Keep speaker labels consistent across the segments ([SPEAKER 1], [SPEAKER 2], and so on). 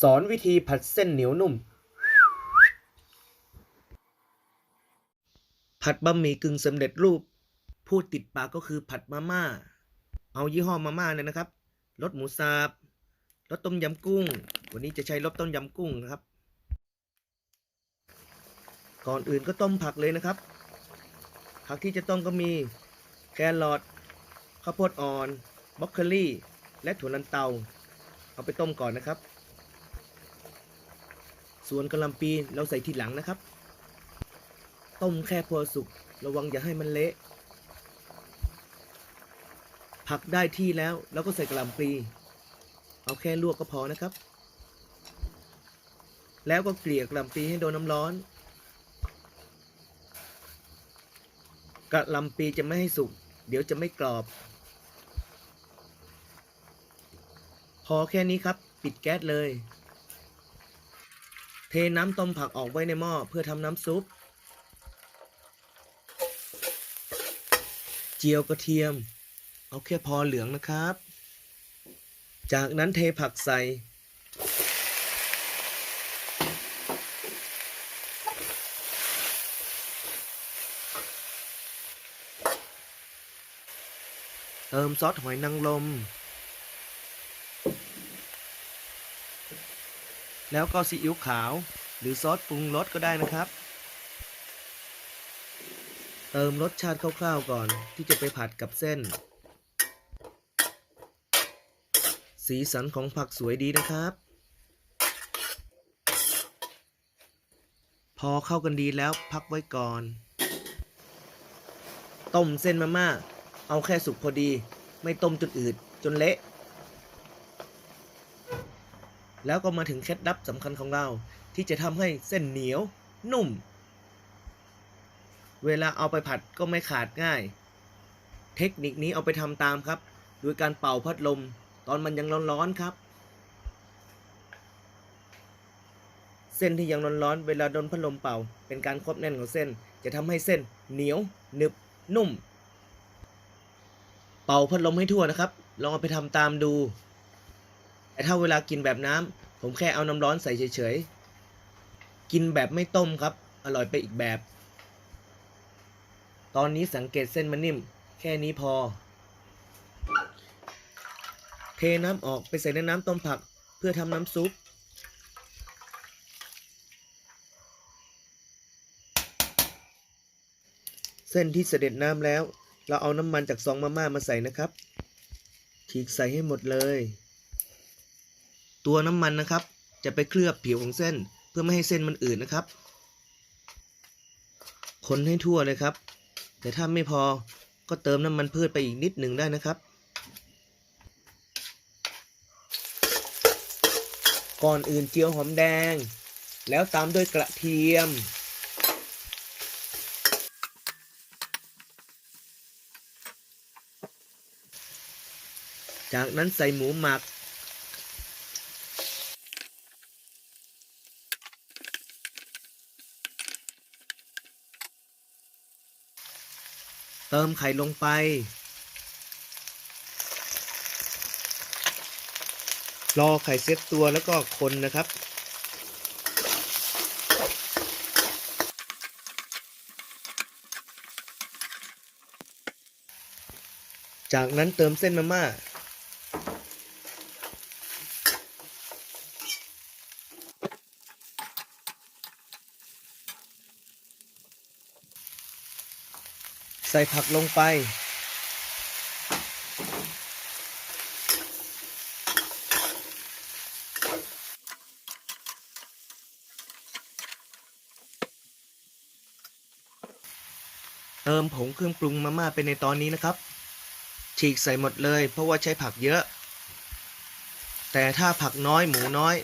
[SPEAKER 1] สอนวิธีผัดเส้นเหนียวนุ่ม ผัดบะหมี่กึ่งสำเร็จรูป พูดติดปากก็คือผัดมาม่า เอายี่ห้อมาม่าเนี่ยนะครับ รสหมูสับ รสต้มยำกุ้ง วันนี้จะใช้รสต้มยำกุ้งนะครับ ก่อนอื่นก็ต้มผักเลยนะครับ ผักที่จะต้มก็มีแครอท ข้าวโพดอ่อน บรอกโคลี และถั่วลันเตา เอาไปต้มก่อนนะครับ ส่วนกะหล่ำปีเราใส่ทีหลังนะครับ ต้มแค่พอสุก ระวังอย่าให้มันเละ ผักได้ที่แล้วเราก็ใส่กะหล่ำปี เอาแค่ลวกก็พอนะครับ แล้วก็เกลี่ยกะหล่ำปีให้โดนน้ำร้อนกะหล่ำปีจะไม่ให้สุก เดี๋ยวจะไม่กรอบ พอแค่นี้ครับ ปิดแก๊สเลย เทน้ำต้มผักออกไว้ในหม้อเพื่อทำน้ำซุป เจียวกระเทียม เอาแค่พอเหลืองนะครับ จากนั้นเทผักใส่ เติมซอสหอยนางรม แล้วก็ซีอิ๊วขาว หรือซอสปรุงรสก็ได้นะครับ เติมรสชาติคร่าวๆก่อนที่จะไปผัดกับเส้น สีสันของผักสวยดีนะครับ พอเข้ากันดีแล้วพักไว้ก่อน ต้มเส้นมาม่าเอาแค่สุกพอดี ไม่ต้มจนอืดจนเละ แล้วก็มาถึงเคล็ดลับสำคัญของเรา ที่จะทำให้เส้นเหนียวนุ่ม เวลาเอาไปผัดก็ไม่ขาดง่าย เทคนิคนี้เอาไปทำตามครับ โดยการเป่าพัดลม ตอนมันยังร้อนๆครับ เส้นที่ยังร้อนๆเวลาโดนพัดลมเป่า เป็นการควบแน่นของเส้น จะทำให้เส้นเหนียวหนึบนุ่ม เป่าพัดลมให้ทั่วนะครับ ลองเอาไปทำตามดู แต่ถ้าเวลากินแบบน้ำผมแค่เอาน้ำร้อนใส่เฉยๆ กินแบบไม่ต้มครับ อร่อยไปอีกแบบ ตอนนี้สังเกตเส้นมันนิ่ม แค่นี้พอ เทน้ำออกไปใส่ในน้ำต้มผักเพื่อทำน้ำซุปเส้นที่เสด็จน้ำแล้ว เราเอาน้ำมันจากซองมาม่ามาใส่นะครับฉีกใส่ให้หมดเลย ตัวน้ำมันนะครับ จะไปเคลือบผิวของเส้น เพื่อไม่ให้เส้นมันอืดนะครับ คนให้ทั่วเลยครับ แต่ถ้าไม่พอก็เติมน้ำมันพืชไปอีกนิดหนึ่งได้นะครับ ก่อนอื่นเจียวหอมแดง แล้วตามด้วยกระเทียมจากนั้นใส่หมูหมัก เติมไข่ลงไป รอไข่เซ็ตตัวแล้วก็คนนะครับ จากนั้นเติมเส้นมาม่า ใส่ผักลงไป เติมผงเครื่องปรุงมาม่าไปในตอนนี้นะครับ ฉีกใส่หมดเลยเพราะว่าใช้ผักเยอะ แต่ถ้าผักน้อยหมูน้อย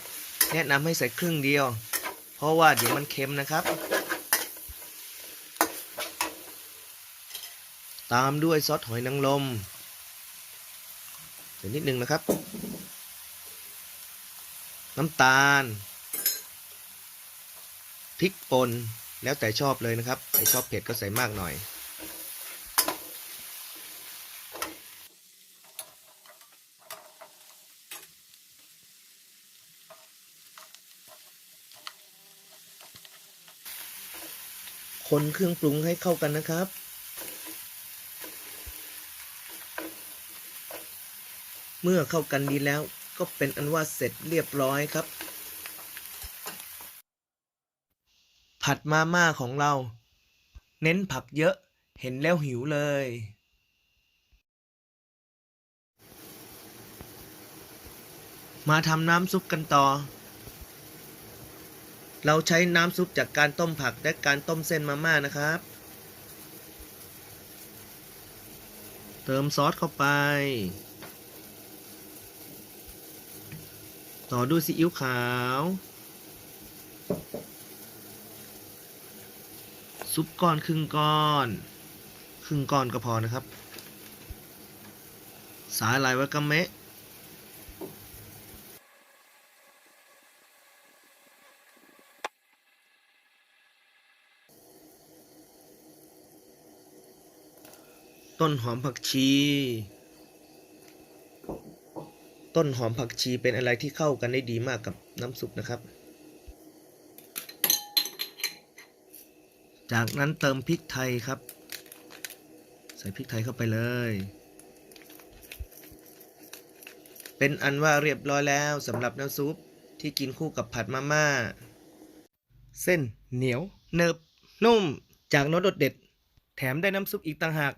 [SPEAKER 1] แนะนำให้ใส่ครึ่งเดียว เพราะว่าเดี๋ยวมันเค็มนะครับ ตามด้วยซอสหอยนางรมเดี๋ยวนิดนึงนะครับ น้ำตาลพริกป่นแล้วแต่ชอบเลยนะครับใครชอบเผ็ดก็ใส่มากหน่อย คนเครื่องปรุงให้เข้ากันนะครับ เมื่อเข้ากันดีแล้วก็เป็นอันว่าเสร็จเรียบร้อยครับ ผัดมาม่าของเรา เน้นผักเยอะเห็นแล้วหิวเลย มาทำน้ำซุปกันต่อ เราใช้น้ำซุปจากการต้มผักและการต้มเส้นมาม่านะครับ เติมซอสเข้าไป ต่อด้วยซีอิ๊วขาว ซุปก้อนครึ่งก้อน ครึ่งก้อนก็พอนะครับ สาหร่ายวากาเมะต้นหอมผักชี ต้นหอมผักชีเป็นอะไรที่เข้ากันได้ดีมากกับน้ำซุปนะครับ จากนั้นเติมพริกไทยครับ ใส่พริกไทยเข้าไปเลย เป็นอันว่าเรียบร้อยแล้วสำหรับน้ำซุปที่กินคู่กับผัดมาม่า เส้นเหนียวเนิบนุ่มจากรสรสเด็ด แถมได้น้ำซุปอีกต่างหาก